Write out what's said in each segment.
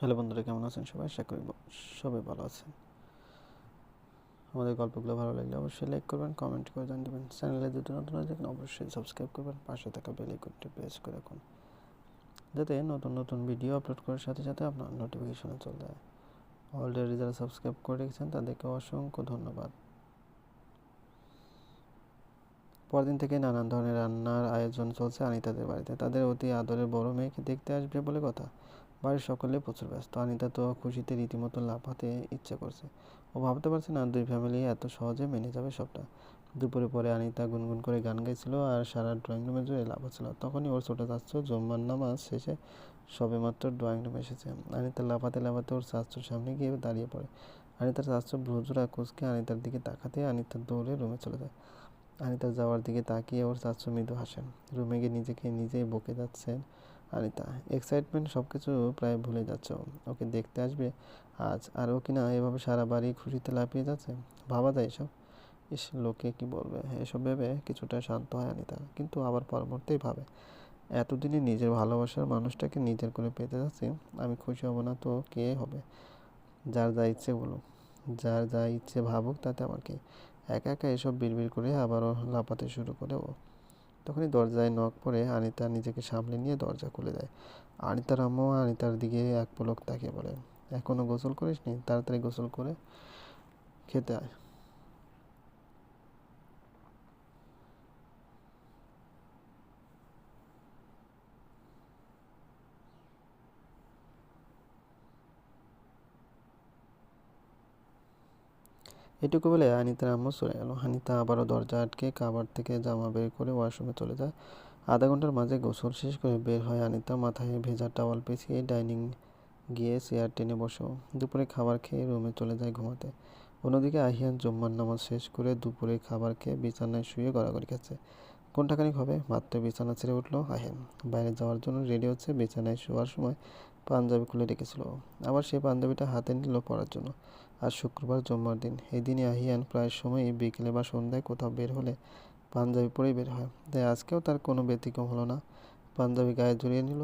Hello বন্ধুরা, কেমন আছেন সবাই? আশা করি সবাই ভালো আছেন। আমাদের গল্পগুলো ভালো লাগলে অবশ্যই লাইক করবেন কমেন্ট করে জানিয়ে দেবেন। চ্যানেলে যদি নতুন থাকেন অবশ্যই সাবস্ক্রাইব করবেন। পাশে থাকা বেল আইকনটি প্রেস করে রাখুন। যাতে নতুন নতুন ভিডিও আপলোড করার সাথে সাথে আপনার নোটিফিকেশনে চলে যায়। অলরেডি যারা সাবস্ক্রাইব করে রেখেছেন, তাদেরকে অসংখ্য ধন্যবাদ। পরদিন থেকে নানান ধরনের রান্নার আয়োজন চলছে আনিতাদের বাড়িতে। তাদের অতি আদরের বড় মেয়েকে দেখতে আসবে বলে কথা। বাড়ির সকলে প্রচুর ব্যস্ত। অনিতা তো খুশিতে রীতিমতো লাফাতে ইচ্ছে করছে। ও ভাবতে পারছে না, দুই ফ্যামিলি এত সহজে মেনে যাবে সবটা। দুপুরে পরে অনিতা গুনগুন করে গান গাইছিল আর সারা ড্রয়িং রুমে জুড়ে লাফাচ্ছিল। তখনই ওর ছোটো চাচ্ছ জম্মার নামাজ শেষে সবে মাত্র ড্রয়িং রুমে এসেছে। অনিতা লাফাতে লাফাতে ওর চাচ্চুর সামনে গিয়ে দাঁড়িয়ে পড়ে। অনিতার চাচ্চু ভ্রুজুরা কুচকে অনিতার দিকে তাকাতে অনিতা দৌড়ে রুমে চলে যায়। আনিতা যাওয়ার দিকে তাকিয়ে ওর চাচ্চু মৃদু হাসেন। রুমে গিয়ে নিজেকে নিজেই বকে যাচ্ছেন। অনিতা এক্সাইটমেন্ট সব কিছু প্রায় ভুলে যাচ্ছে। ওকে দেখতে আসবে আজ, আর ও কিনা এভাবে সারা বাড়ি খুশিতে লাফিয়ে যাচ্ছে? ভাবা যায় এসব? ইস, লোকে কি বলবে? এসব ভেবে কিছুটা শান্ত হয় আনিতা, কিন্তু আবার পরবর্তীই ভাবে, এতদিনে নিজের ভালোবাসার মানুষটাকে নিজের করে পেতে যাচ্ছি, আমি খুশি হব না তো কে হবে? যার যা ইচ্ছে বলুক, যার যা ইচ্ছে ভাবুক তাতে আমার কি? একা একা এসব বিড়বিড় করে আবারও লাপাতে শুরু করে ও। তখনই দরজায় নখ পড়ে আনিতা নিজেকে সামলে নিয়ে দরজা খুলে দেয়। আনিতার আম্মু আনিতার দিকে এক পলক তাকিয়ে বলে এখনও গোসল করিসনি? তাড়াতাড়ি গোসল করে খেতে আয়। এটুকু বলে আনিতার আম্মু চলে গেল। আনিতা আবারও দরজা আটকে কাবার থেকে জামা বের করে ওয়াশরুমে চলে যায়। আধা ঘণ্টার মাঝে গোসল শেষ করে বের হয় আনিতা মাথায় ভেজা টাওয়াল পেঁচিয়ে ডাইনিং গিয়ে চেয়ার টেনে বসেও দুপুরে খাবার খেয়ে রুমে চলে যায় ঘুমাতে। অন্যদিকে আহিয়ান জম্মার নামাজ শেষ করে দুপুরে খাবার খেয়ে বিছানায় শুয়ে গড়াগড়ি খাচ্ছে কোনটাখানিক হবে? মাত্র বিছানা ছেড়ে উঠল আহিয়ান। বাইরে যাওয়ার জন্য রেডি হচ্ছে বিছানায় শোয়ার সময় পাঞ্জাবি খুলে রেখেছিল। আবার সেই পাঞ্জাবিটা হাতে নিল পরার জন্য। আজ শুক্রবার জম্মার দিন। এই দিনে আহিয়ান প্রায় সময়ই বিকেলে বা সন্ধ্যায় কোথাও বের হলে পাঞ্জাবি পরেই বের হয়। তাই আজকেও তার কোনো ব্যতিক্রম হলো না। পাঞ্জাবি গায়ে জড়িয়ে নিল।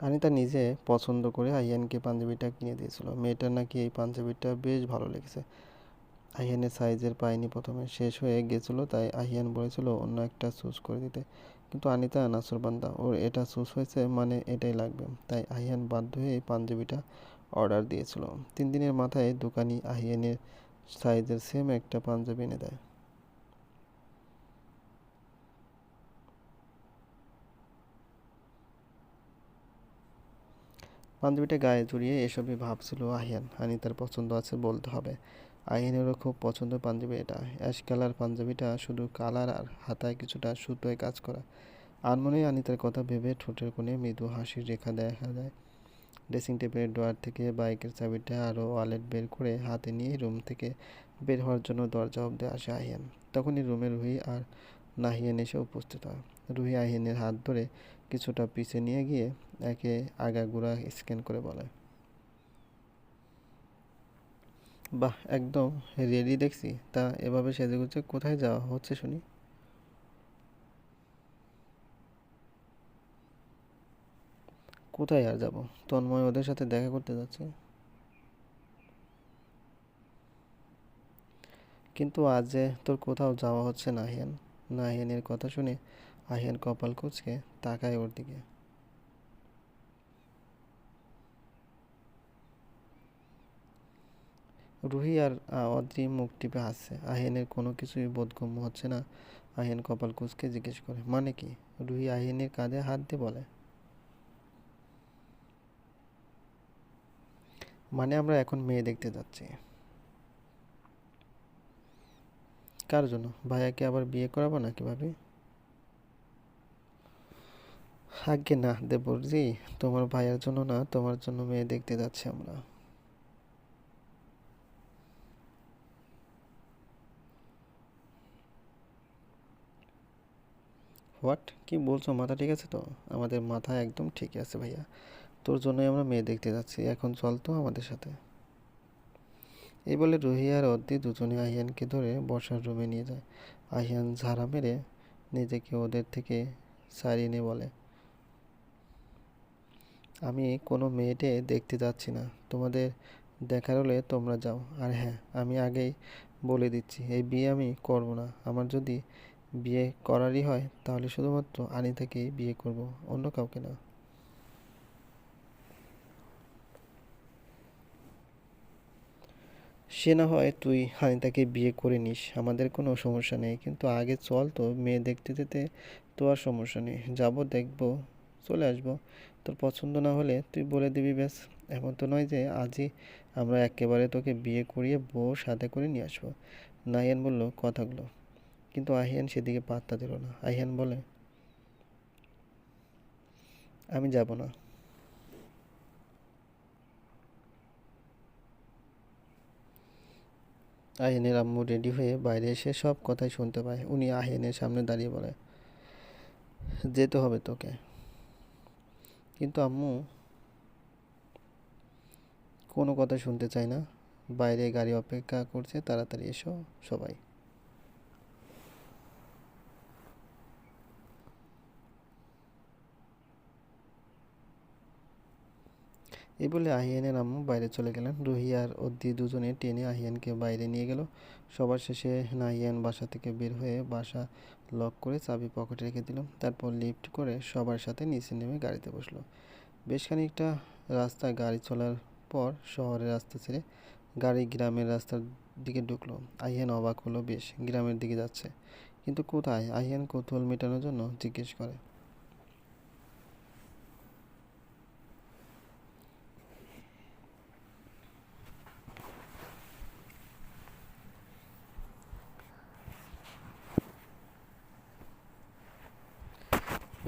আনিতা নিজে পছন্দ করে আহিয়ানকে পাঞ্জাবিটা কিনে দিয়েছিল। মেয়েটার নাকি এই পাঞ্জাবিটা বেশ ভালো লেগেছে। আহিয়ানের সাইজের পায়নি প্রথমে। শেষ হয়ে গেছিল, তাই আহিয়ান বলেছিল অন্য একটা চুজ করে দিতে। কিন্তু আনিতা নাসরবান্দা ওর এটা চুজ হয়েছে মানে এটাই লাগবে। তাই আহিয়ান বাধ্য হয়ে এই পাঞ্জাবিটা অর্ডার দিয়েছিল। তিন দিনের মাথায় দোকানি আহিয়ানের সাইজের সেম একটা পাঞ্জাবি এনে দেয়। পাঞ্জাবিটা গায়ে জড়িয়ে এসবই ভাবছিল আহিয়ান। আনিতার পছন্দ আছে বলতে হবে। আহিয়ানেরও খুব পছন্দের পাঞ্জাবি এটা। অ্যাশ কালার পাঞ্জাবিটা শুধু কালার আর হাতায় কিছুটা সুতোয় কাজ করা। আর মনে আনমনে আনিতার কথা ভেবে ঠোঁটের কোণে মৃদু হাসির রেখা দেখা যায়। ড্রেসিং টেবিলের ডোয়ার থেকে বাইকের চাবিটা আরও ওয়ালেট বের করে হাতে নিয়ে রুম থেকে বের হওয়ার জন্য দরজা অব্দে আসে আহিয়ান। তখনই রুমে রুহি আর নাহিয়ান এসে উপস্থিত হয়। রুহি আহিয়ানের হাত ধরে কিছুটা পিছে নিয়ে গিয়ে একে আগাগোড়া স্ক্যান করে বলে বাহ, একদম রেডি দেখছি। তা এভাবে সেজেগুজে কোথায় যাওয়া হচ্ছে শুনি? কোথায় আর যাব? তন্ময় ওদের সাথে দেখা করতে যাচ্ছে। কিন্তু আজ যে তোর কোথাও যাওয়া হচ্ছে না, আহিয়ান। নাহিয়ানের কথা শুনে আহিয়ান কপাল কুচকে তাকায় ওর দিকে। রুহি আর অদ্রি মুখ টিপে হাসছে। আহিয়ানের কোনো কিছুই বোধগম্য হচ্ছে না। আহিয়ান কপাল কুচকে জিজ্ঞেস করে মানে কি? রুহি আহিনের কাঁধে হাত দিয়ে বলে মানে আমরা এখন মেয়ে দেখতে যাচ্ছি। কার জন্য? ভাইয়াকে আবার বিয়ে করাবো নাকি ভাবি? আজ্ঞে না দেবরজি, তোমার ভাইয়ার জন্য না, তোমার জন্য মেয়ে দেখতে যাচ্ছি আমরা। হোয়াট? কি বলছো? মাথা ঠিক আছে তো? আমাদের মাথা একদম ঠিক আছে ভাইয়া। তোর জন্যই আমরা মেয়ে দেখতে যাচ্ছি। এখন চল তো আমাদের সাথে। এই বলে রুহি আর অদ্রি দুজনে আহিয়ানকে ধরে বসার রুমে নিয়ে যায়। আহিয়ান ঝাড়া মেরে নিজেকে ওদের থেকে সারিয়ে নিয়ে বলে, আমি কোনো মেয়েটে দেখতে যাচ্ছি না। তোমাদের দেখার হলে তোমরা যাও। আর হ্যাঁ আমি আগেই বলে দিচ্ছি। এই বিয়ে আমি করব না। আমার যদি বিয়ে করারই হয়, তাহলে শুধুমাত্র আনিতাকেই বিয়ে করব, অন্য কাউকে না। সে না হয় তুই আনিতাকে বিয়ে করে নিস, আমাদের কোনো সমস্যা নেই, কিন্তু আগে চল তো, মেয়ে দেখতে যেতে তো আর সমস্যা নেই, যাব, দেখব, চলে আসব। তোর পছন্দ না হলে তুই বলে দিবি, ব্যাস। এমন তো নয় যে আজই আমরা একেবারে তোকে বিয়ে করিয়ে বউ সাথে করে নিয়ে আসব। নাহিয়ান বলল, কথাগুলো। কিন্তু আহিয়ান সেদিকে পাত্তা দিল না। আহিয়ান বলে, আমি যাব না। আহিনের আম্মু রেডি হয়ে বাইরে এসে সব কথাই শুনতে পায়। উনি আহিনের সামনে দাঁড়িয়ে বলে, যেতে হবে তোকে। কিন্তু আম্মু কোনো কথা শুনতে চায় না। বাইরে গাড়ি অপেক্ষা করছে, তাড়াতাড়ি এসো সবাই। এই বলে আহিয়ানের আম্মু বাইরে চলে গেলেন। রুহি আর অদ্দি দুজনে টেনে আহিয়ানকে বাইরে নিয়ে গেল। সবার শেষে নাহিয়ান বাসা থেকে বের হয়ে বাসা লক করে চাবি পকেটে রেখে দিল। তারপর লিফট করে সবার সাথে নিচে নেমে গাড়িতে বসল। বেশ খানিকটা রাস্তা গাড়ি চলার পর শহরের রাস্তা ছেড়ে গাড়ি গ্রামের রাস্তার দিকে ঢুকলো। আহিয়ান অবাক হলো, বেশ, গ্রামের দিকে যাচ্ছে। কিন্তু কোথায়? আহিয়ান কৌতূহল মেটানোর জন্য জিজ্ঞেস করে।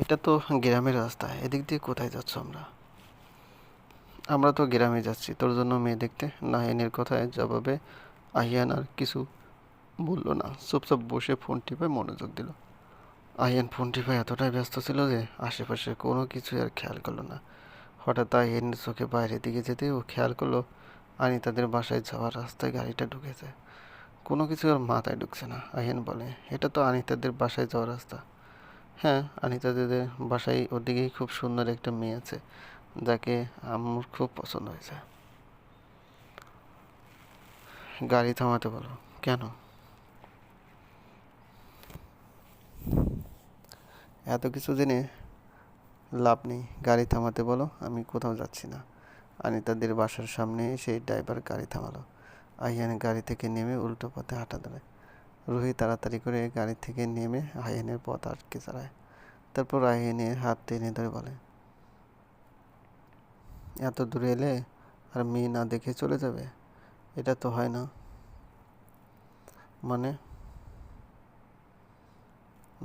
এটা তো গ্রামের রাস্তা, এদিক দিয়ে কোথায় যাচ্ছ আমরা? আমরা তো গ্রামে যাচ্ছি, তোর জন্য মেয়ে দেখতে নাহিয়ানের কথায় জবাবে আহিয়ান আর কিছু বলল না। চুপচাপ বসে ফোন টিপায় মনোযোগ দিল। আহিয়ান ফোন টিপায় এতটাই ব্যস্ত ছিল যে আশেপাশে কোনো কিছু আর খেয়াল করল না। হঠাৎ আহিয়ানের চোখে বাইরের দিকে যেতে ও খেয়াল করল আনি তাদের বাসায় যাওয়ার রাস্তায় গাড়িটা ঢুকেছে। কোনো কিছু আর মাথায় ঢুকছে না, আহিয়ান বলে। এটা তো আনিতাদের বাসায় যাওয়ার রাস্তা। হ্যাঁ আনিতা আনিতাদের বাসায় ওদিকেই খুব সুন্দর একটা মেয়ে আছে, যাকে আম্মুর খুব পছন্দ হয়েছে। গাড়ি থামাতে বলো, কেন? এত কিছু জেনে লাভ নেই, গাড়ি থামাতে বলো, আমি কোথাও যাচ্ছি না। আনিতাদের বাসার সামনে সেই ড্রাইভার গাড়ি থামালো। আহিয়ান গাড়ি থেকে নেমে উল্টো পথে হাঁটা ধরে। রুহি তাড়াতাড়ি করে গাড়ি থেকে নেমে আহিয়ানের পথ আটকে চালায় তারপর আহিয়ানের হাত টেনে ধরে বলে, এত দূরে এলে আর মেয়ে না দেখে চলে যাবে? এটা তো হয় না। মানে?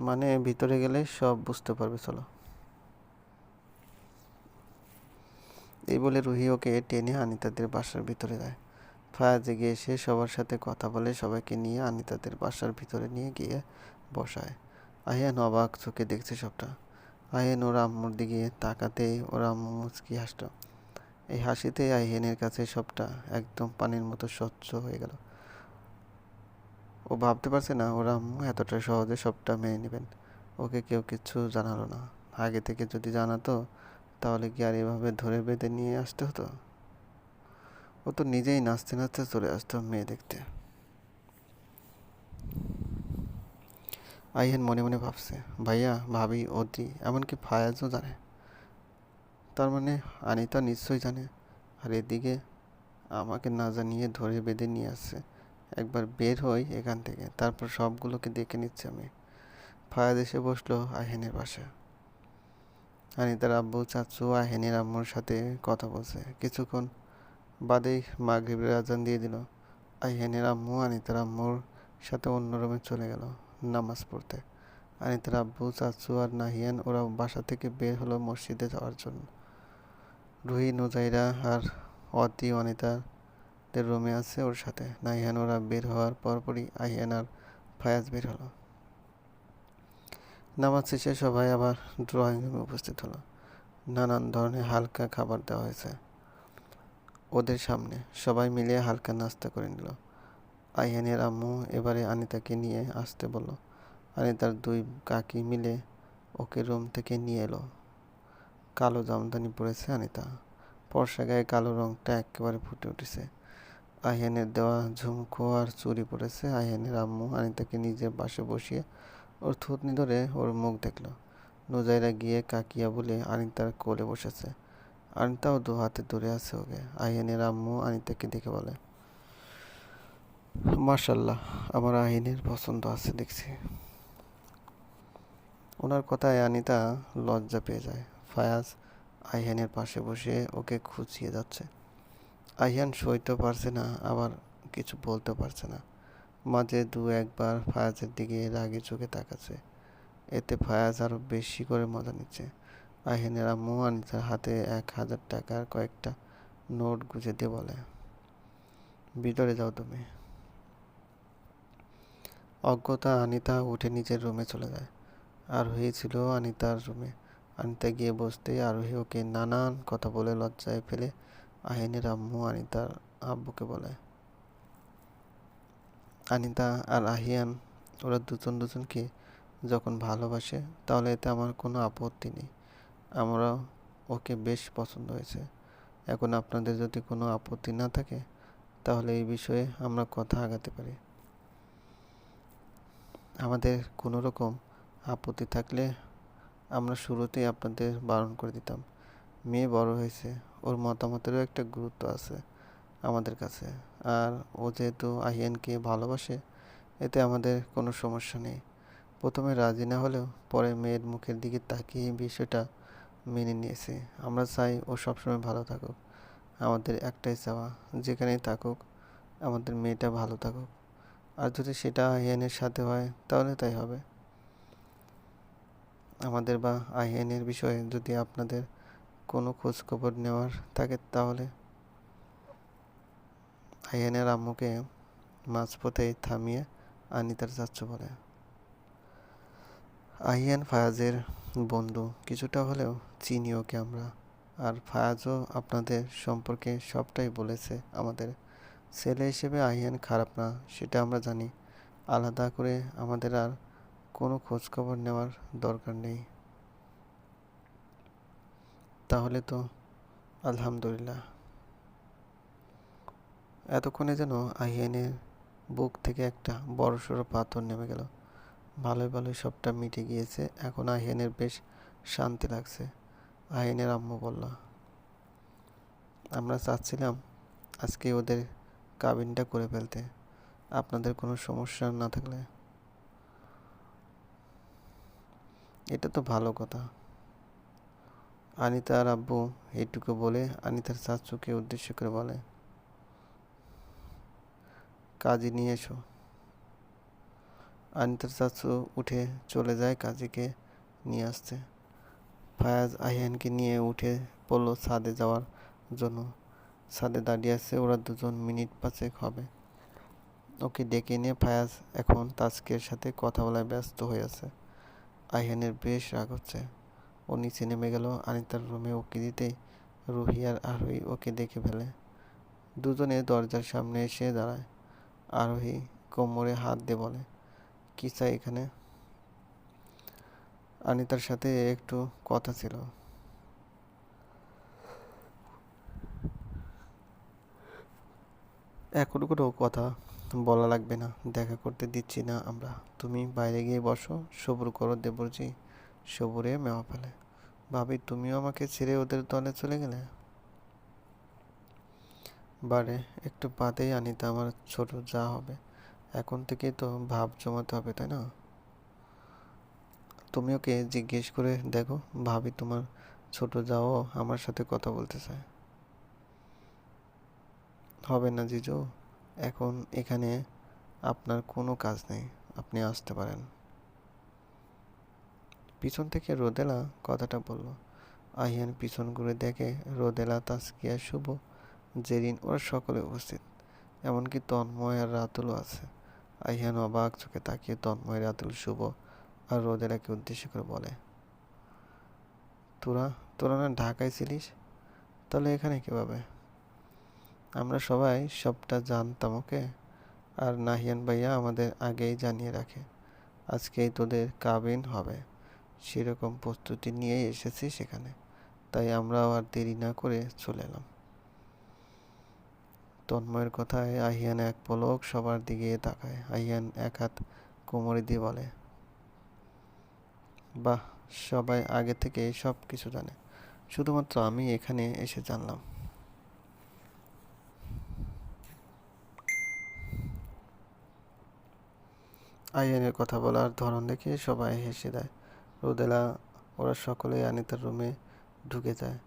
মানে ভিতরে গেলে সব বুঝতে পারবে, চলো। এই বলে রুহি ওকে টেনে আনিতাদের বাসার ভিতরে যায় ফায়াজ এগিয়ে এসে সবার সাথে কথা বলে সবাইকে নিয়ে আনিতাদের বাসার ভিতরে নিয়ে গিয়ে বসায়। আহিয়ান অবাক চোখে দেখছে সবটা। আহিয়ান ওর আম্মুর দিকে তাকাতেই ওর আম্মু মুচকি হাসতো এই হাসিতে আহিয়ানের কাছে সবটা একদম পানির মতো স্বচ্ছ হয়ে গেল। ও ভাবতে পারছে না ওর আম্মু এতটা সহজে সবটা মেনে নেবেন। ওকে কেউ কিছু জানালো না। আগে থেকে যদি জানাতো, তাহলে কি আর এভাবে ধরে বেঁধে নিয়ে আসতে হতো? ও তো নিজেই নাচতে নাচতে চলে আসতো মেয়ে দেখতে। আইহেন মনে মনে ভাবছে, ভাইয়া, ভাবি, অতি, এমনকি ফায়াজও জানে। তার মানে আনিতা নিশ্চয়ই জানে। আর এদিকে আমাকে না জানিয়ে ধরে বেঁধে নিয়ে আসছে। একবার বের হই এখান থেকে, তারপর সবগুলোকে দেখে নিচ্ছে আমি। ফায়াজ এসে বসল আহিনের বাসায় আনিতার আব্বু, চাচু আহিনের আম্মুর সাথে কথা বলছে। কিছুক্ষণ বাদেই মাগরিবের আজান দিয়ে দিল। আহিনের আম্মু আনিতার আম্মুর সাথে অন্য রুমে চলে গেল নামাজ পড়তে। আনিতার আব্বু, চাচু আর নাহিয়ান ওরা বাসা থেকে বের হলো মসজিদে যাওয়ার জন্য। রুহি, নুজাইরা আর অতি অনিতাদের রুমে আছে ওর সাথে। নাহিয়ান ওরা বের হওয়ার পরপরই আহিয়ান আর ফায়াজ বের হলো। নামাজ শেষে সবাই আবার ড্রয়িং রুমে উপস্থিত হলো। নানান ধরনের হালকা খাবার দেওয়া হয়েছে। ওদের সামনে। সবাই মিলে হালকা নাস্তা করে নিল। আইহানের আম্মু এবারে আনিতাকে নিয়ে আসতে বলল। আনিতার দুই কাকি মিলে ওকে রুম থেকে নিয়ে এলো। কালো জামদানি পরেছে আনিতা। ফর্সা গায়ে কালো রংটা একেবারে ফুটে উঠেছে। আহিয়ানের দেওয়া ঝুমকো আর চুরি পড়েছে আহিয়ানের আম্মু। আনিতাকে নিজের বাসে বসিয়ে ওর থুতনি ধরে ওর মুখ দেখল। নুজাইরা গিয়ে কাকিয়া বলে আনিতার কোলে বসেছে। আনিতাও দু হাতে দূরে আছে ওকে। আহিয়ানের আম্মু আনিতাকে দেখে বলে মার্শাল্লাহ আমার আহিনের পছন্দ আছে দেখছি। ওনার কথায় আনিতা লজ্জা পেয়ে যায়। ফায়াজ আহিয়ানের পাশে বসে ওকে খুঁচিয়ে যাচ্ছে। আহিয়ান সইতেও পারছে না, আবার কিছু বলতেও পারছে না। মাঝে দু একবার ফায়াজের দিকে রাগে চোখে তাকাচ্ছে। এতে ফায়াজ আরও বেশি করে মজা নিচ্ছে। আহিয়ানের আম্মু আনিতার হাতে এক হাজার টাকার কয়েকটা নোট গুঁজে দিয়ে বলে, ভিতরে যাও তুমি। অজ্ঞতা আনিতা উঠে নিজের রুমে চলে যায়। আরোহী ছিল আনিতার রুমে। আনিতা গিয়ে বসতেই আরোহী ওকে নানান কথা বলে লজ্জায় ফেলে আহিনের আম্মু আনিতার আব্বুকে বলে, আনিতা আর আহিয়ান, ওরা দুজন দুজনকে যখন ভালোবাসে তাহলে এতে আমার কোনো আপত্তি নেই। আমরা ওকে বেশ পছন্দ হয়েছে। এখন আপনাদের যদি কোনো আপত্তি না থাকে, তাহলে এই বিষয়ে আমরা কথা আগাতে পারি। আমাদের কোনো রকম আপত্তি থাকলে আমরা শুরুতেই আপনাদের বারণ করে দিতাম। মেয়ে বড় হয়েছে, ওর মতামতেরও একটা গুরুত্ব আছে আমাদের কাছে। আর ও যেহেতু আহিয়ানকে ভালোবাসে, এতে আমাদের কোনো সমস্যা নেই। প্রথমে রাজি না হলেও পরে মেয়ের মুখের দিকে তাকিয়ে বিষয়টা মেনে নিয়েছে। আমরা চাই ও সবসময় ভালো থাকুক। আমাদের একটাই চাওয়া, যেখানেই থাকুক, আমাদের মেয়েটা ভালো থাকুক। আর যদি সেটা আহিয়ানের সাথে হয়, তাহলে তাই হবে। আমাদের বা আহিয়ানের বিষয়ে যদি আপনাদের কোনো খোঁজখবর নেওয়ার থাকে, তাহলে আহিয়ানের আম্মুকে মাঝপথে থামিয়ে আনিতার চাচ্ছু বলে। আহিয়ান ফায়াজের বন্ধু। কিছুটা হলেও চিনি ওকে আমরা। আর ফায়াজও আপনাদের সম্পর্কে সবটাই বলেছে আমাদের। ছেলে হিসেবে আহিয়ান খারাপ না, সেটা আমরা জানি। আলাদা করে আমাদের আর কোনো খোঁজখবর নেওয়ার দরকার নেই। তাহলে তো আলহামদুলিল্লাহ। এতক্ষণে যেন আহিয়ানের বুক থেকে একটা বড়সড় পাথর নেমে গেল। ভালোই ভালোই সবটা মিটে গিয়েছে। এখন আহিয়ানের বেশ শান্তি লাগছে। আহিয়ানের আম্মু বলল, আমরা চাচ্ছিলাম আজকে ওদের কাবিনটা করে ফেলতে। আপনাদের কোনো সমস্যা না থাকলে। এটা তো ভালো কথা। আনিতা আর আব্বু এইটুকু বলে আনিতার চাচুকে উদ্দেশ্য করে বলে, কাজী নিয়ে এসো। আনিতার চাচু উঠে চলে যায় কাজীকে নিয়ে আসতে। ফায়াজ আহিয়ানকে নিয়ে উঠে পড়ল ছাদে যাওয়ার জন্য। ছাদে দাঁড়িয়ে আছে, ওরা দুজন মিনিট পাঁচেক হবে। ওকে ডেকে নিয়ে ফায়াজ এখন তাজকের সাথে কথা বলায় ব্যস্ত হয়ে আছে। আহিয়ানের বেশ রাগ হচ্ছে। ও নিচে নেমে গেল, আনিতার রুমে ওকে দিতেই রুহি আর আরোহী ওকে দেখে ফেলে। দুজনে দরজার সামনে এসে দাঁড়ায়। আরোহী কোমরে হাত দিয়ে বলে কী চাই এখানে? আনিতার সাথে একটু কথা ছিল। এখন কোনো কথা বলা লাগবে না, দেখা করতে দিচ্ছি না আমরা। তুমি বাইরে গিয়ে বসো, সবুর করো দেবরজি, সবুরে মেওয়া ফেলে। ভাবি, তুমিও আমাকে ছেড়ে ওদের দলে চলে গেলে? বারে, একটু বাদেই আনিতে আমার ছোট, যা হবে। এখন থেকেই তো ভাব জমাতে হবে, তাই না? তুমি ওকে জিজ্ঞেস করে দেখো, ভাবি তোমার ছোট যাও, আমার সাথে কথা বলতে চায় হবে না জিজু, এখন এখানে আপনার কোনো কাজ নেই, আপনি আসতে পারেন। পিছন থেকে রোদেলা কথাটা বলল। আহিয়ান পিছন ঘুরে দেখে রোদেলা, তাস্কিয়া, শুভ, জেরিন, ওরা সকলে উপস্থিত। এমনকি তন্ময় আর রাতুলও আছে। আহিয়ান অবাক চোখে তাকিয়ে তন্ময় রাতুল শুভ আর রোদেলাকে উদ্দেশ্য করে বলে, তোরা তোরা না ঢাকায় ছিলিস? তাহলে এখানে কীভাবে? আমরা সবাই সবটা জানতাম, ওকে? আর নাহিয়ান ভাইয়া আমাদের আগেই জানিয়ে রাখে, আজকেই তোদের কাবিন হবে। সেরকম প্রস্তুতি নিয়েই এসেছি সেখানে তাই আমরাও আর দেরি না করে চলে এলাম। তন্ময়ের কথায় আহিয়ান এক পলক সবার দিকে তাকায়। আহিয়ান এক হাত কোমরে দিয়ে বলে, বাহ, সবাই আগে থেকে সব কিছু জানে। শুধুমাত্র আমি এখানে এসে জানলাম। আইয়ানের কথা বলার ধরন দেখে সবাই হেসে দেয়। রোদেলা, ওরা সকলেই আনিতার রুমে ঢুকে যায়।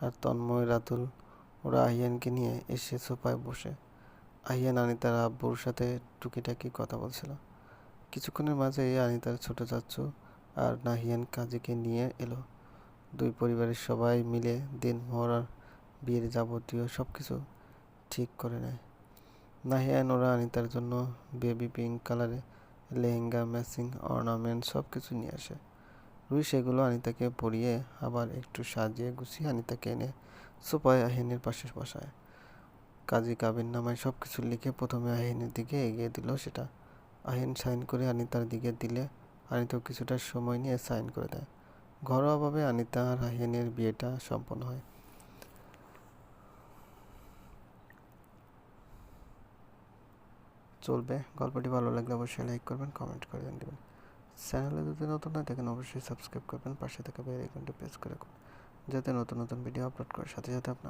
আর তন্ময়, রাতুল ওরা আহিয়ানকে নিয়ে এসে সোফায় বসে। আহিয়ান আনিতার আব্বুর সাথে টুকিটাকি কথা বলছিল। কিছুক্ষণের মাঝে আনিতার ছোট চাচ্চু আর নাহিয়ান কাজীকে নিয়ে এলো। দুই পরিবারের সবাই মিলে দিন মহড়ার বিয়ের যাবতীয় সব কিছু ঠিক করে নেয়। নাহিয়ান ওরা আনিতার জন্য বেবি পিঙ্ক কালারে লেহেঙ্গা, ম্যাচিং, অর্নামেন্ট সব কিছু নিয়ে আসে। রুই সেগুলো আনিতাকে পরিয়ে আবার একটু সাজিয়ে গুছিয়ে আনিতাকে এনে সোপায় আহিনের পাশে বসায়। কাজী কাবির নামায় সব কিছু লিখে প্রথমে আহিনের দিকে এগিয়ে দিল সেটা। আহিন সাইন করে আনিতার দিকে দিলে আনিতাও কিছুটা সময় নিয়ে সাইন করে দেয়। ঘরোয়াভাবে আনিতা আর আহিনের বিয়েটা সম্পন্ন হয়। চলবে। গল্পটি ভালো লাগলে অবশ্যই লাইক করবেন, কমেন্ট করে দেবেন। চ্যানেলে যদি নতুন হয় দেখেন অবশ্যই সাবস্ক্রাইব করবেন, পাশে থাকা বেল আইকনটি প্রেস করে রাখুন, যাতে নতুন নতুন ভিডিও আপলোড করার সাথে সাথে আপনার